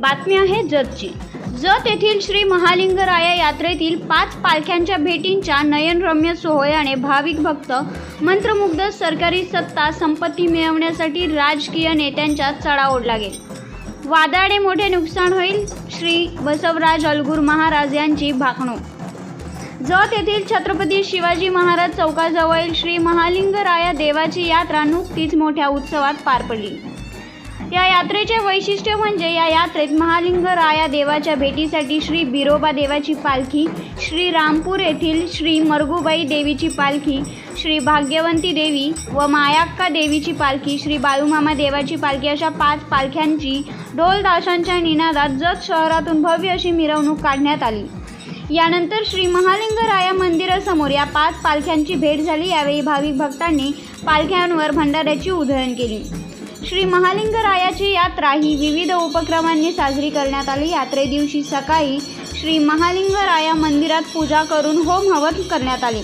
बातमी आहे जतची. जत येथील श्री महालिंगराया यात्रेतील पाच पालख्यांच्या भेटींच्या नयनरम्य सोहळ्याने भाविक भक्त मंत्रमुग्ध सरकारी सत्ता संपत्ती मिळवण्यासाठी राजकीय नेत्यांच्या चढा ओढला गेला वादळाने मोठे नुकसान होईल श्री बसवराज अलगूर महाराज यांची भाकणूक. जत येथील छत्रपती शिवाजी महाराज चौकाजवळील श्री महालिंगराया देवाची यात्रा नुकतीच मोठ्या उत्सवात पार पडली. या यात्रेचे वैशिष्ट्य म्हणजे या यात्रेत महालिंगराया देवाच्या भेटीसाठी श्री बिरोबा देवाची पालखी श्री रामपूर येथील श्री मरगुबाई देवीची पालखी श्री भाग्यवंती देवी व मायाक्का देवीची पालखी श्री बाळूमामा देवाची पालखी अशा पाच पालख्यांची ढोलदाशांच्या निनादात जत शहरातून भव्य अशी मिरवणूक काढण्यात आली. यानंतर श्री महालिंगराया मंदिरासमोर या पाच पालख्यांची भेट झाली. यावेळी भाविक भक्तांनी पालख्यांवर भंडाऱ्याची उधळण केली. श्री महालिंगरायाची यात्रा ही विविध उपक्रमांनी साजरी करण्यात आली. यात्रे दिवशी सकाळी श्री महालिंगराया मंदिरात पूजा करून होम हवन करण्यात आले.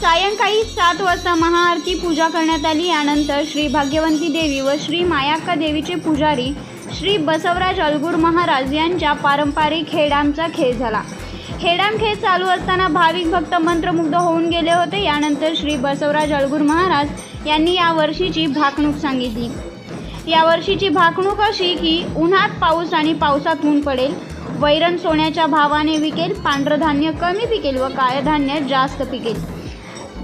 सायंकाळी सात वाजता महाआरती पूजा करण्यात आली. यानंतर श्री भाग्यवंती देवी व श्री मायाक्का देवीचे पुजारी श्री बसवराज अलगूर महाराज यांच्या पारंपरिक हेडामचा खेळ झाला. हेडाम खेळ चालू असताना भाविक भक्त मंत्रमुग्ध होऊन गेले होते. यानंतर श्री बसवराज अलगूर महाराज यांनी या वर्षीची भाकणूक सांगितली. या वर्षीची भाकणूक अशी की उन्हात पाऊस आणि पावसात ऊन पडेल. वैरण सोन्याच्या भावाने विकेल पांढरं धान्य कमी पिकेल व काळधान्य जास्त पिकेल.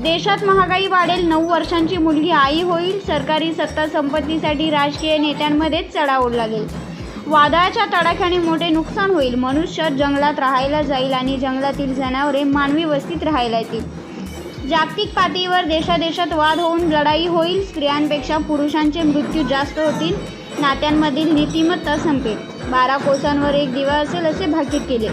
देशात महागाई वाढेल नऊ वर्षांची मुलगी आई होईल सरकारी सत्ता संपत्तीसाठी राजकीय नेत्यांमध्येच चढाओढ लागेल. वादळाच्या तडाख्याने मोठे नुकसान होईल मनुष्य जंगलात राहायला जाईल आणि जंगलातील जनावरे मानवी वस्तीत राहायला येतील. जागतिक पातळीवर देशादेशात वाद होऊन लढाई होईल. स्त्रियांपेक्षा पुरुषांचे मृत्यू जास्त होतील. नात्यांमधील नीतिमत्ता संपेल. बारा कोसांवर एक दिवा असेल असे भाकीत केले.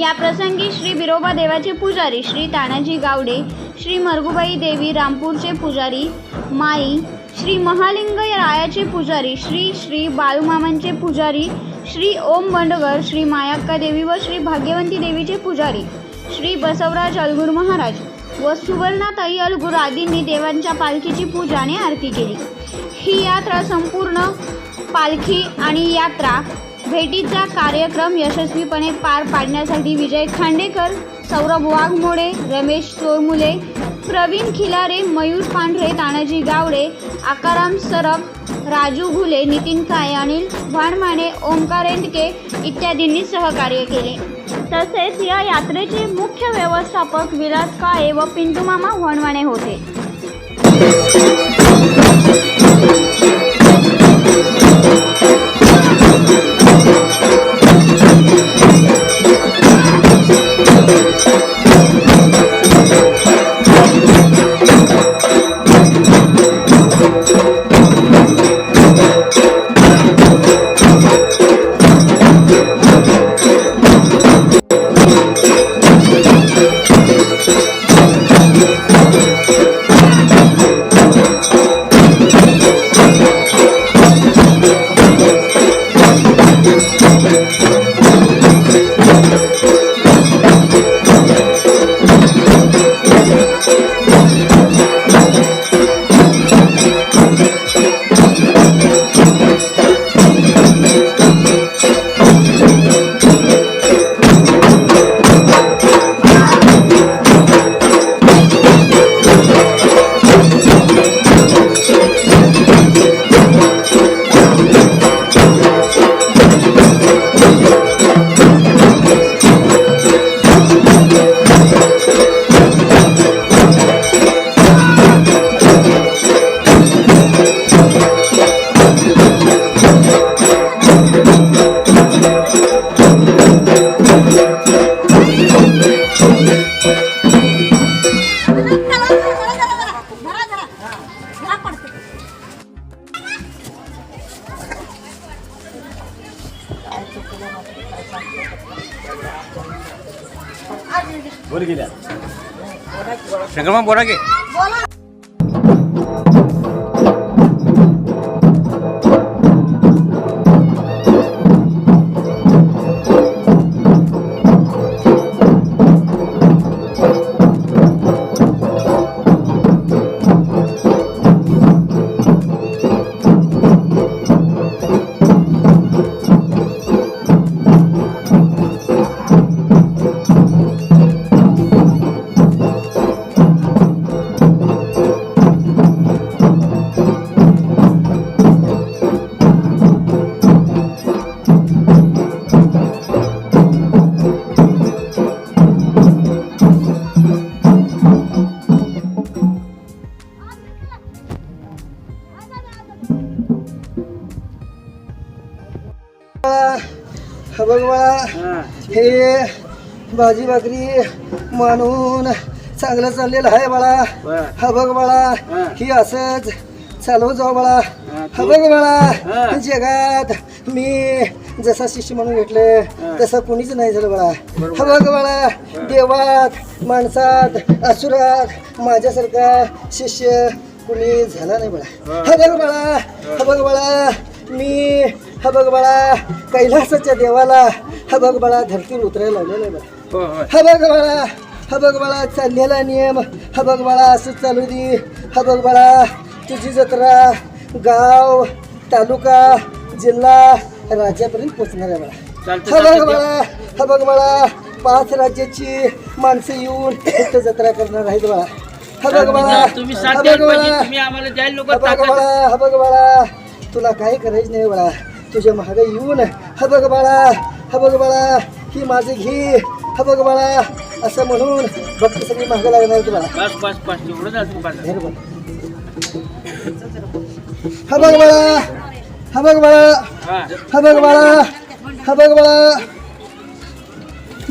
या प्रसंगी श्री बिरोबा देवाचे पुजारी श्री तानाजी गावडे श्री मरगुबाई देवी रामपूरचे पुजारी माई श्री महालिंग रायाचे पुजारी श्री श्री बाळूमामांचे पुजारी श्री ओम बंडगर श्री मायाक्का देवी व श्री भाग्यवंती देवीचे पुजारी. श्री बसवराज अलगूर महाराज व सुवर्णाताई अलगूर आदींनी देवांच्या पालखीची पूजा आणि आरती केली. ही यात्रा संपूर्ण पालखी आणि यात्रा भेटीचा कार्यक्रम यशस्वीपणे पार पाडण्यासाठी विजय खांडेकर सौरभ वाघमोडे रमेश चोरमुले प्रवीण खिलारे मयूर पांढरे तानाजी गावडे आकाराम सरफ राजू घुले नितीन काय अनिल भाणमाने ओंकार एंडके इत्यादींनी सहकार्य केले. तसेच या यात्रेचे मुख्य व्यवस्थापक विलास काळे व पिंटूमामा वणवाणे होते. বলে গেলাম বড় কি? हे भाजी भाकरी मानून चांगलं चाललेलं आहे बाळा. हा बघ बाळा ही. असंच चालू जाऊ बाळा. हा बघ बाळा जगात मी जसा शिष्य म्हणून घेतलं तसं कुणीच नाही झालं बाळा. हा बघ बाळा देवात माणसात असुरात माझ्यासारखा शिष्य कुणी झाला नाही बाळा. हा बघ बाळा हा बघ बाळा मी हा बघ बाळा कैलासाच्या देवाला हा बघ बाळा धरतीवर उतरायला लावलेलं आहे बाळा हा बघ बाळा हा बघ बाळा चाललेला नियम हा बघ बाळा असंच चालू दे हा बघ बाळा तुझी जत्रा गाव तालुका जिल्हा राज्यापर्यंत पोचणार आहे बाळा हा बघ बाळा हा बघ बाळा पाच राज्याची माणसं येऊन इथं जत्रा करणार आहेत बाळा हा बघ बाळा तुम्ही हा बघ द्यायला पाहिजे बाळा तुम्ही आम्हाला द्यायला लोक हा बघ बाळा हा बघ बाळा तुला काही करायचं नाही बाळा तुझ्या महाग येऊन हा बघ बाळा हा बघ बाळा ही माझं घे हा बघ बाळा असं म्हणून भक्त सगळी महाग लागणार तुला बस बस बस एवढं जातं बस धर बघ. हा बघ बाळा हा बघ बाळा हा हा बघ बाळा हा बघ बाळा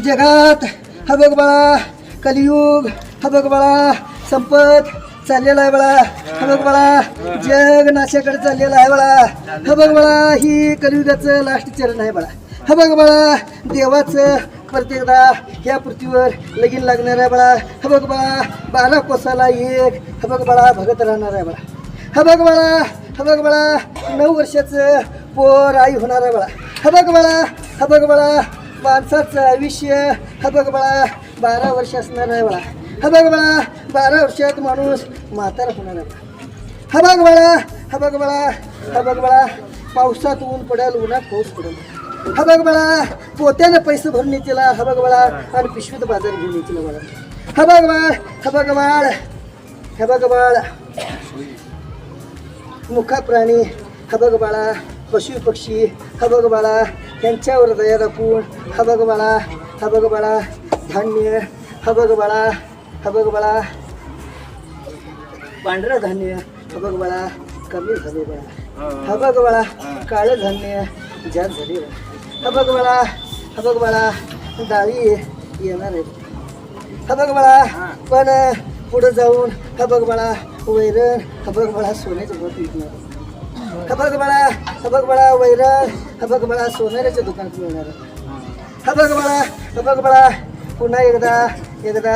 जगात हा बघ बाळा कलियुग हा बघ बाळा संपत चाललेला आहे बाळा हा बघ बाळा जग नाशाकडे चाललेला आहे बाळा हा बघ बाळा ही कलियुगाचं लास्ट चरण आहे बाळा हा बघ बाळा देवाचं प्रत्येकदा ह्या पृथ्वीवर लगीन लागणार आहे बाळा हा बघ बाळा बारा कोसाला एक हा बघ बाळा भगत राहणार आहे बाळा हा बघ बाळा हा बघ बाळा नऊ वर्षाचं पोर आई होणार आहे बाळा हा बघ बाळा हा बघ बाळा माणसाचं आयुष्य हा बघ बाळा बारा वर्ष असणार आहे बाळा हा बघ बाळा बारा वर्षात माणूस म्हातारा होणार आहे बाळा हा बघ बाळा हा बघ बाळा हा बघ बाळा पावसात ऊन पडेल उन्हात पाऊस पडेल हा बघ बाळा पोत्यानं पैसे भरून येतील हा बघ बाळा आणि पिशवीत बाजार घेऊन येतील बाळा हा बघ बाळ हा बघ बाळ हा बघ बाळ मुखा प्राणी हा बघ बाळा पशु पक्षी हा बघ बाळा यांच्यावर दया दाखवून हा बघ बाळा हा बघ बाळा धान्य हा बघ बाळा हा बघ बाळा पांढरं धान्य हा बघ बाळा कमी झाले बाळा हा बघ बाळा काळं धान्य जास्त झाले बाळा हा बघ बाळा हा बघ बाळा डाळी येणार आहेत हा बघ बाळा पण पुढे जाऊन हा बघ बाळा वैरण हा बघ बाळा सोन्याचं भर विकणार हा बघ बाळा हा बघ बाळा वैरण हा बघ बाळा सोनाऱ्याच्या दुकानात मिळणार हा बघ बाळा हा बघ बाळा पुन्हा एकदा एकदा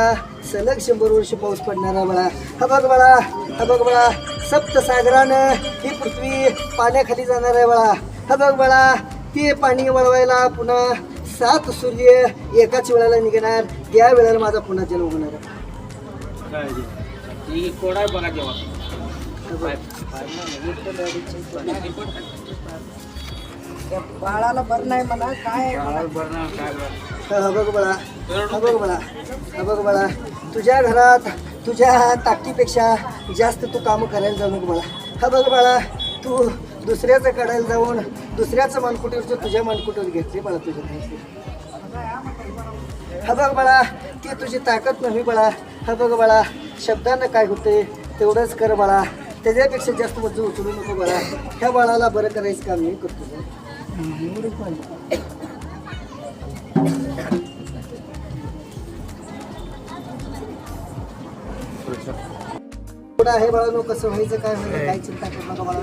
सलग शंभर वर्ष पाऊस पडणार आहे बाळा हा बघ बाळा हा बघ बाळा सप्तसागरानं ही पृथ्वी पाण्याखाली जाणार आहे बाळा हा बघ बाळा ते पाणी वळवायला पुन्हा सात सूर्य एकाच वेळेला निघणार. त्या वेळेला माझा पुन्हा जन्म होणार आहे. कोडा बघा जेव्हा. बाळाला बरं नाही म्हणा काय बरं काय बरं. हा बघ बाळा हा बघ बाळा हा बघ बाळा. तुझ्या घरात तुझ्या ताकदीपेक्षा जास्त तू कामं करायला जाऊ नको बाळा. हा बघ बाळा तू दुसऱ्याचं कडायला जाऊन दुसऱ्याचं मानकुटीवर तुझ्या मानकुटीवर घेतली बाळा तुझ्या हा बघ बाळा ती तुझी ताकद नव्हे बाळा. हा बघ बाळा शब्दानं काय होते तेवढंच कर बाळा. त्याच्यापेक्षा जास्त वजन उचलू नको बाळा. ह्या बाळाला बरं करायचं काम मी करतो. पुढं आहे बाळानो कसं व्हायचं काय व्हायचं काय चिंता करू नका बाळा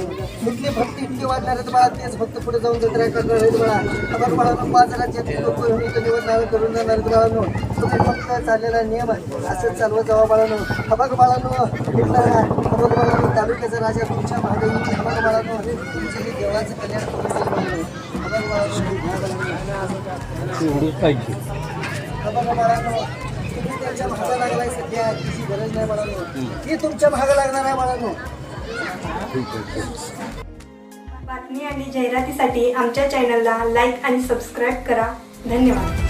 इथले भक्त इतके वाढणार आहेत बाळा तेच भक्त पुढे जाऊन जत्रा करणार आहेत बाळा. बघ बाळानो पाच राज्यात लोक निवडणार करून जाणार आहेत बाळानो. तुम्ही फक्त चाललेला नियम आहे असंच चालवत जावा बाळानो. हबक बाळानो हबक बाळानो तालुक्याचा राजा तुमच्या येईल हबक बाळानो तुमचं हे देवाचं कल्याण करून. हबक बाळानो. हबक बाळानो तुमच्या त्यांच्या महागा लागलाय सध्या तिची गरज नाही बाळांनो. ती तुमच्या महागा लागणार आहे बाळांनो. बातमी आणि जाहिरातीसाठी आमच्या चॅनलला लाईक आणि सबस्क्राईब करा. धन्यवाद.